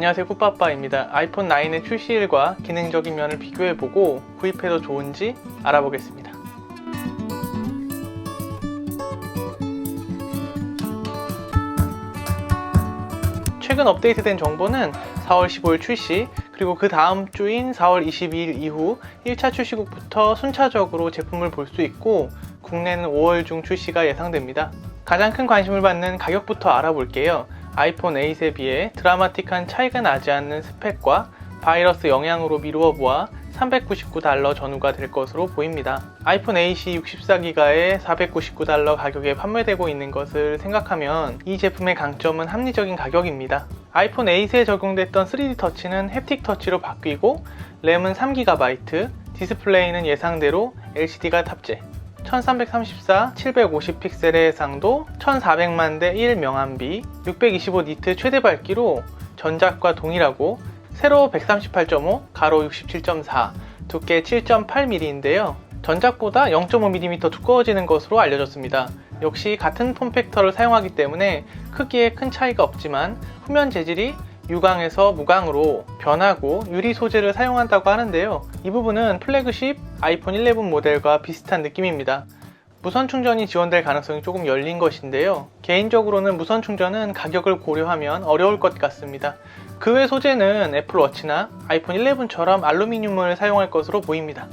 안녕하세요 굿빠빠입니다. 아이폰 9의 출시일과 기능적인 면을 비교해보고 구입해도 좋은지 알아보겠습니다. 최근 업데이트된 정보는 4월 15일 출시, 그리고 그 다음 주인 4월 22일 이후 1차 출시국부터 순차적으로 제품을 볼 수 있고 국내는 5월 중 출시가 예상됩니다. 가장 큰 관심을 받는 가격부터 알아볼게요. 아이폰 8에 비해 드라마틱한 차이가 나지 않는 스펙과 바이러스 영향으로 미루어 보아 399달러 전후가 될 것으로 보입니다. 아이폰 8이 64기가에 499달러 가격에 판매되고 있는 것을 생각하면 이 제품의 강점은 합리적인 가격입니다. 아이폰 8에 적용됐던 3D 터치는 햅틱 터치로 바뀌고 램은 3GB, 디스플레이는 예상대로 LCD가 탑재. 1334, 750 픽셀의 해상도, 1400만 대 1 명암비, 625 니트 최대 밝기로 전작과 동일하고 세로 138.5, 가로 67.4, 두께 7.8mm인데요. 전작보다 0.5mm 두꺼워지는 것으로 알려졌습니다. 역시 같은 폼팩터를 사용하기 때문에 크기에 큰 차이가 없지만 후면 재질이 유광에서 무광으로 변하고 유리 소재를 사용한다고 하는데요. 이 부분은 플래그십 아이폰 11 모델과 비슷한 느낌입니다. 무선 충전이 지원될 가능성이 조금 열린 것인데요. 개인적으로는 무선 충전은 가격을 고려하면 어려울 것 같습니다. 그 외 소재는 애플워치나 아이폰 11처럼 알루미늄을 사용할 것으로 보입니다.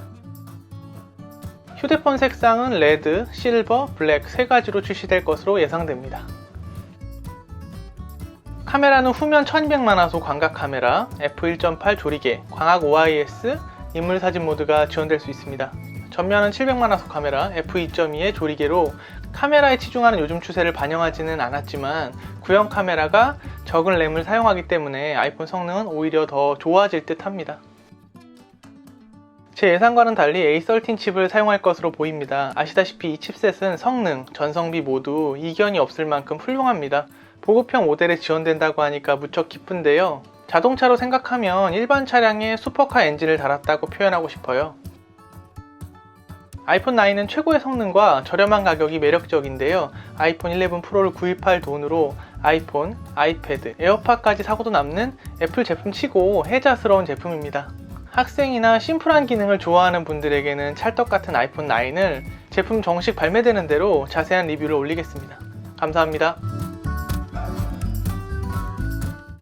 휴대폰 색상은 레드, 실버, 블랙 세 가지로 출시될 것으로 예상됩니다. 카메라는 후면 1200만화소 광각 카메라, f1.8 조리개, 광학 OIS, 인물 사진 모드가 지원될 수 있습니다. 전면은 700만화소 카메라, f2.2의 조리개로 카메라에 치중하는 요즘 추세를 반영하지는 않았지만 구형 카메라가 적은 램을 사용하기 때문에 아이폰 성능은 오히려 더 좋아질 듯 합니다. 제 예상과는 달리 A13 칩을 사용할 것으로 보입니다. 아시다시피 이 칩셋은 성능, 전성비 모두 이견이 없을 만큼 훌륭합니다. 보급형 모델에 지원된다고 하니까 무척 기쁜데요. 자동차로 생각하면 일반 차량에 슈퍼카 엔진을 달았다고 표현하고 싶어요. 아이폰 9은 최고의 성능과 저렴한 가격이 매력적인데요. 아이폰 11 프로를 구입할 돈으로 아이폰, 아이패드, 에어팟까지 사고도 남는 애플 제품 치고 혜자스러운 제품입니다. 학생이나 심플한 기능을 좋아하는 분들에게는 찰떡 같은 아이폰 9을 제품 정식 발매되는 대로 자세한 리뷰를 올리겠습니다. 감사합니다.